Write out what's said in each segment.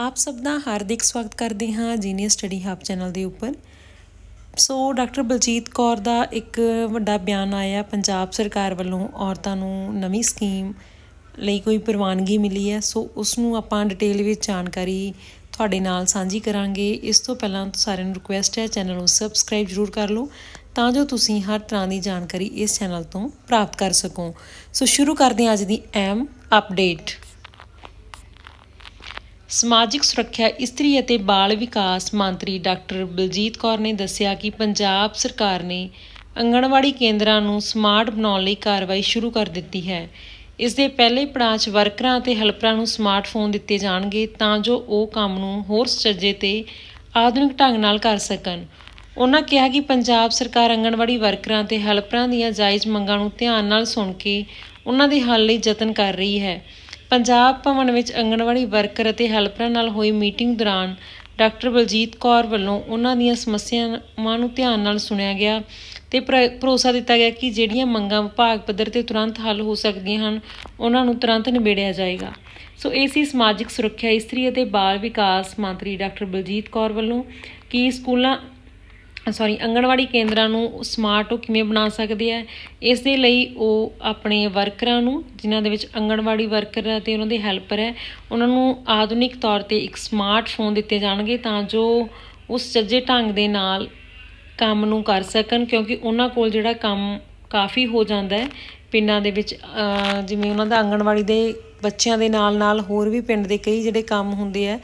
ਆਪ ਸਭ ਦਾ ਹਾਰਦਿਕ ਸਵਾਗਤ ਕਰਦੇ ਹਾਂ ਜੀਨੀਅਸ ਸਟੱਡੀ ਹੱਬ ਚੈਨਲ ਦੇ ਉੱਪਰ। ਸੋ ਡਾਕਟਰ ਬਲਜੀਤ ਕੌਰ ਦਾ ਇੱਕ ਵੱਡਾ ਬਿਆਨ ਆਇਆ, ਪੰਜਾਬ ਸਰਕਾਰ ਵੱਲੋਂ ਔਰਤਾਂ ਨੂੰ ਨਵੀਂ ਸਕੀਮ ਲਈ ਕੋਈ ਪ੍ਰਵਾਨਗੀ ਮਿਲੀ ਹੈ। ਸੋ ਉਸ ਨੂੰ ਆਪਾਂ ਡਿਟੇਲ ਵਿੱਚ ਜਾਣਕਾਰੀ ਤੁਹਾਡੇ ਨਾਲ ਸਾਂਝੀ ਕਰਾਂਗੇ। ਇਸ ਤੋਂ ਪਹਿਲਾਂ ਸਾਰਿਆਂ ਨੂੰ ਰਿਕੁਐਸਟ ਹੈ ਚੈਨਲ ਨੂੰ ਸਬਸਕ੍ਰਾਈਬ ਜ਼ਰੂਰ ਕਰ ਲਓ, ਤਾਂ ਜੋ ਤੁਸੀਂ ਹਰ ਤਰ੍ਹਾਂ ਦੀ ਜਾਣਕਾਰੀ ਇਸ ਚੈਨਲ ਤੋਂ ਪ੍ਰਾਪਤ ਕਰ ਸਕੋ। ਸੋ ਸ਼ੁਰੂ ਕਰਦੇ ਹਾਂ ਅੱਜ ਦੀ ਐਮ ਅਪਡੇਟ ਸਮਾਜਿਕ ਸੁਰੱਖਿਆ, ਇਸਤਰੀ ਅਤੇ ਬਾਲ ਵਿਕਾਸ ਮੰਤਰੀ ਡਾਕਟਰ ਬਲਜੀਤ ਕੌਰ ਨੇ ਦੱਸਿਆ ਕਿ ਪੰਜਾਬ ਸਰਕਾਰ ਨੇ ਅੰਗਣਵਾੜੀ ਕੇਂਦਰਾਂ ਨੂੰ ਸਮਾਰਟ ਬਣਾਉਣ ਲਈ ਕਾਰਵਾਈ ਸ਼ੁਰੂ ਕਰ ਦਿੱਤੀ ਹੈ। ਇਸ ਦੇ ਪਹਿਲੇ ਪੜਾਅ 'ਚ ਵਰਕਰਾਂ ਅਤੇ ਹੈਲਪਰਾਂ ਨੂੰ ਸਮਾਰਟਫੋਨ ਦਿੱਤੇ ਜਾਣਗੇ ਤਾਂ ਜੋ ਉਹ ਕੰਮ ਨੂੰ ਹੋਰ ਸੁਚੱਜੇ ਤੇ ਆਧੁਨਿਕ ਢੰਗ ਨਾਲ ਕਰ ਸਕਣ। ਉਹਨਾਂ ਕਿਹਾ ਕਿ ਪੰਜਾਬ ਸਰਕਾਰ ਅੰਗਣਵਾੜੀ ਵਰਕਰਾਂ ਤੇ ਹੈਲਪਰਾਂ ਦੀਆਂ ਜਾਇਜ਼ ਮੰਗਾਂ ਨੂੰ ਧਿਆਨ ਨਾਲ ਸੁਣ ਕੇ ਉਹਨਾਂ ਦੇ ਹੱਲ ਲਈ ਯਤਨ ਕਰ ਰਹੀ ਹੈ। ਪੰਜਾਬ ਭਵਨ ਵਿੱਚ ਅੰਗਣਵਾੜੀ ਵਰਕਰ ਅਤੇ ਹੈਲਪਰਾਂ ਨਾਲ ਹੋਈ ਮੀਟਿੰਗ ਦੌਰਾਨ ਡਾਕਟਰ ਬਲਜੀਤ ਕੌਰ ਵੱਲੋਂ ਉਹਨਾਂ ਦੀਆਂ ਸਮੱਸਿਆਵਾਂ ਨੂੰ ਧਿਆਨ ਨਾਲ ਸੁਣਿਆ ਗਿਆ ਤੇ ਭਰ- ਭਰੋਸਾ ਦਿੱਤਾ ਗਿਆ ਕਿ ਜਿਹੜੀਆਂ ਮੰਗਾਂ ਵਿਭਾਗ ਪੱਧਰ ਤੇ ਤੁਰੰਤ ਹੱਲ ਹੋ ਸਕਦੀਆਂ ਹਨ, ਉਹਨਾਂ ਨੂੰ ਤੁਰੰਤ ਨਿਬੇੜਿਆ ਜਾਏਗਾ। ਸੋ ਇਹ ਸੀ ਸਮਾਜਿਕ ਸੁਰੱਖਿਆ ਇਸਤਰੀ ਅਤੇ ਬਾਲ ਵਿਕਾਸ ਮੰਤਰੀ ਡਾਕਟਰ ਬਲਜੀਤ ਕੌਰ ਵੱਲੋਂ ਕਿ ਸਕੂਲਾਂ ਸੌਰੀ ਅੰਗਣਵਾੜੀ ਕੇਂਦਰਾਂ ਨੂੰ ਸਮਾਰਟ ਉਹ ਕਿਵੇਂ ਬਣਾ ਸਕਦੇ ਆ ਇਸ ਦੇ ਲਈ ਉਹ ਆਪਣੇ ਵਰਕਰਾਂ ਨੂੰ, ਜਿਨ੍ਹਾਂ ਦੇ ਵਿੱਚ ਅੰਗਣਵਾੜੀ ਵਰਕਰ ਹੈ ਤੇ ਉਹਨਾਂ ਦੇ ਹੈਲਪਰ ਹੈ ਉਹਨਾਂ ਨੂੰ ਆਧੁਨਿਕ ਤੌਰ ਤੇ ਇੱਕ ਸਮਾਰਟ ਫੋਨ ਦਿੱਤੇ ਜਾਣਗੇ ਤਾਂ ਜੋ ਉਸ ਸੱਜੇ ਢੰਗ ਦੇ ਨਾਲ ਕੰਮ ਨੂੰ ਕਰ ਸਕਣ, ਕਿਉਂਕਿ ਉਹਨਾਂ ਕੋਲ ਜਿਹੜਾ ਕੰਮ ਕਾਫੀ ਹੋ ਜਾਂਦਾ ਹੈ ਪਿੰਡਾਂ ਦੇ ਵਿੱਚ ਜਿਵੇਂ ਉਹਨਾਂ ਦਾ ਆਂਗਣਵਾੜੀ ਦੇ ਬੱਚਿਆਂ ਦੇ ਨਾਲ ਨਾਲ ਹੋਰ ਵੀ ਪਿੰਡ ਦੇ ਕਈ ਜਿਹੜੇ ਕੰਮ ਹੁੰਦੇ ਆ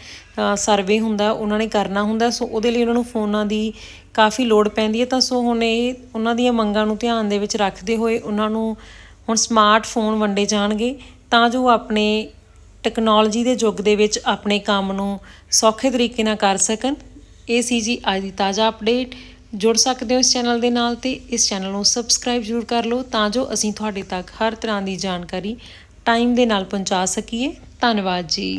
ਸਰਵੇ ਹੁੰਦਾ, ਉਹਨਾਂ ਨੇ ਕਰਨਾ ਹੁੰਦਾ, ਸੋ ਉਹਦੇ ਲਈ ਉਹਨਾਂ ਨੂੰ ਫੋਨਾਂ ਦੀ ਕਾਫੀ ਲੋੜ ਪੈਂਦੀ ਹੈ। ਤਾਂ ਸੋ ਹੁਣ ਇਹ ਉਹਨਾਂ ਦੀਆਂ ਮੰਗਾਂ ਨੂੰ ਧਿਆਨ ਦੇ ਵਿੱਚ ਰੱਖਦੇ ਹੋਏ ਉਹਨਾਂ ਨੂੰ ਹੁਣ ਸਮਾਰਟਫੋਨ ਵੰਡੇ ਜਾਣਗੇ, ਤਾਂ ਜੋ ਆਪਣੇ ਟੈਕਨੋਲੋਜੀ ਦੇ ਯੁੱਗ ਦੇ ਵਿੱਚ ਆਪਣੇ ਕੰਮ ਨੂੰ ਸੌਖੇ ਤਰੀਕੇ ਨਾਲ ਕਰ ਸਕਣ। ਇਹ ਸੀ ਜੀ ਅੱਜ ਦੀ ਤਾਜ਼ਾ ਅਪਡੇਟ ਜੁੜ ਸਕਦੇ ਹੋ ਇਸ ਚੈਨਲ ਦੇ ਨਾਲ ਤੇ ਇਸ ਚੈਨਲ ਨੂੰ ਸਬਸਕ੍ਰਾਈਬ ਜ਼ਰੂਰ ਕਰ ਲਓ ਤਾਂ ਜੋ ਅਸੀਂ ਤੁਹਾਡੇ ਤੱਕ ਹਰ ਤਰ੍ਹਾਂ ਦੀ ਜਾਣਕਾਰੀ ਟਾਈਮ ਦੇ ਨਾਲ ਪਹੁੰਚਾ ਸਕੀਏ। ਧੰਨਵਾਦ ਜੀ।